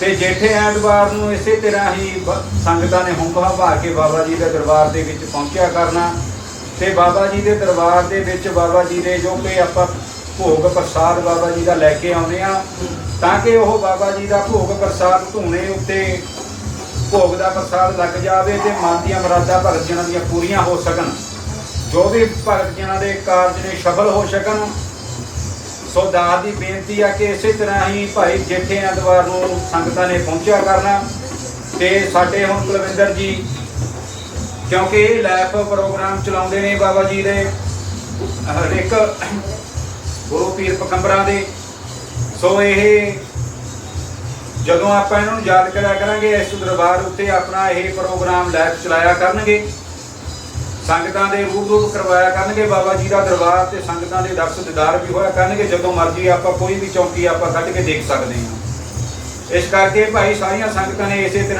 ਤੇ ਜੇਠੇ ਐਤਵਾਰ ਨੂੰ ਇਸੇ ਤਰ੍ਹਾਂ ਹੀ ਬ- ਸੰਗਤਾਂ ਨੇ ਹੁੰਕਾ ਭਾ ਕੇ ਬਾਬਾ ਜੀ ਦੇ ਦਰਬਾਰ ਦੇ ਵਿੱਚ ਪਹੁੰਚਿਆ ਕਰਨਾ। ਤੇ ਬਾਬਾ ਜੀ ਦੇ ਦਰਬਾਰ ਦੇ ਵਿੱਚ ਬਾਬਾ ਜੀ ਦੇ ਜੋ ਕਿ ਆਪਾਂ ਭੋਗ ਪ੍ਰਸਾਦ ਬਾਬਾ ਜੀ ਦਾ ਲੈ ਕੇ ਆਉਂਦੇ ਆ ਤਾਂ ਕਿ ਉਹ ਬਾਬਾ ਜੀ ਦਾ ਭੋਗ ਪ੍ਰਸਾਦ ਧੂਣੇ ਉੱਤੇ ਭੋਗ ਦਾ ਪ੍ਰਸਾਦ ਲੱਗ ਜਾਵੇ ਤੇ ਮਨ ਦੀਆਂ ਮੁਰਾਦਾਂ ਭਗਤ ਜਨਾਂ ਦੀਆਂ ਪੂਰੀਆਂ ਹੋ ਸਕਣ। ਜੋ ਵੀ ਭਗਤ ਜਨਾਂ ਦੇ ਕਾਰਜ ਨੇ ਸਫਲ ਹੋ ਸਕਣ ਸੋ ਦਾਸ ਦੀ ਬੇਨਤੀ ਆ ਕਿ ਇਸੇ ਤਰ੍ਹਾਂ ਹੀ ਭਾਈ ਜੇਠੇ ਐਤਵਾਰ ਨੂੰ ਸੰਗਤਾਂ ਨੇ ਪਹੁੰਚਿਆ ਕਰਨਾ ਤੇ ਸਾਡੇ ਹੁਣ ਕੁਲਵਿੰਦਰ ਜੀ, ਕਿਉਂਕਿ ਇਹ ਲਾਈਵ ਪ੍ਰੋਗਰਾਮ ਚਲਾਉਂਦੇ ਨੇ ਬਾਬਾ ਜੀ ਦੇ ਹਰੇਕ ਗੁਰੂ ਪੀਰ ਪਕੰਬਰਾਂ ਦੇ। ਸੋ ਇਹ ਜਦੋਂ ਆਪਾਂ ਇਹਨਾਂ ਨੂੰ ਯਾਦ ਕਰਿਆ ਕਰਾਂਗੇ, ਇਸ ਦਰਬਾਰ ਉੱਤੇ ਆਪਣਾ ਇਹ ਪ੍ਰੋਗਰਾਮ ਲਾਈਵ ਚਲਾਇਆ ਕਰਨਗੇ। ਸੰਗਤਾਂ ਦੇ ਰੂਪ ਕਰਵਾਇਆ ਕਰਨਗੇ ਬਾਬਾ ਜੀ ਦਾ ਦਰਬਾਰ ਤੇ ਸੰਗਤਾਂ ਦੇ ਦਰਸ਼ਨ ਦਿਦਾਰ ਵੀ ਹੋਇਆ ਕਰਨਗੇ, ਜਦੋਂ ਮਰਜ਼ੀ ਆਪਾਂ ਕੋਈ ਵੀ ਚੌਂਕੀ ਆਪਾਂ ਕੱਢ ਕੇ ਦੇਖ ਸਕਦੇ ਹਾਂ। ਇਸ ਕਰਕੇ ਭਾਈ ਸਾਰੀਆਂ ਸੰਗਤਾਂ ਨੇ ਇਸੇ ਤਰ੍ਹਾਂ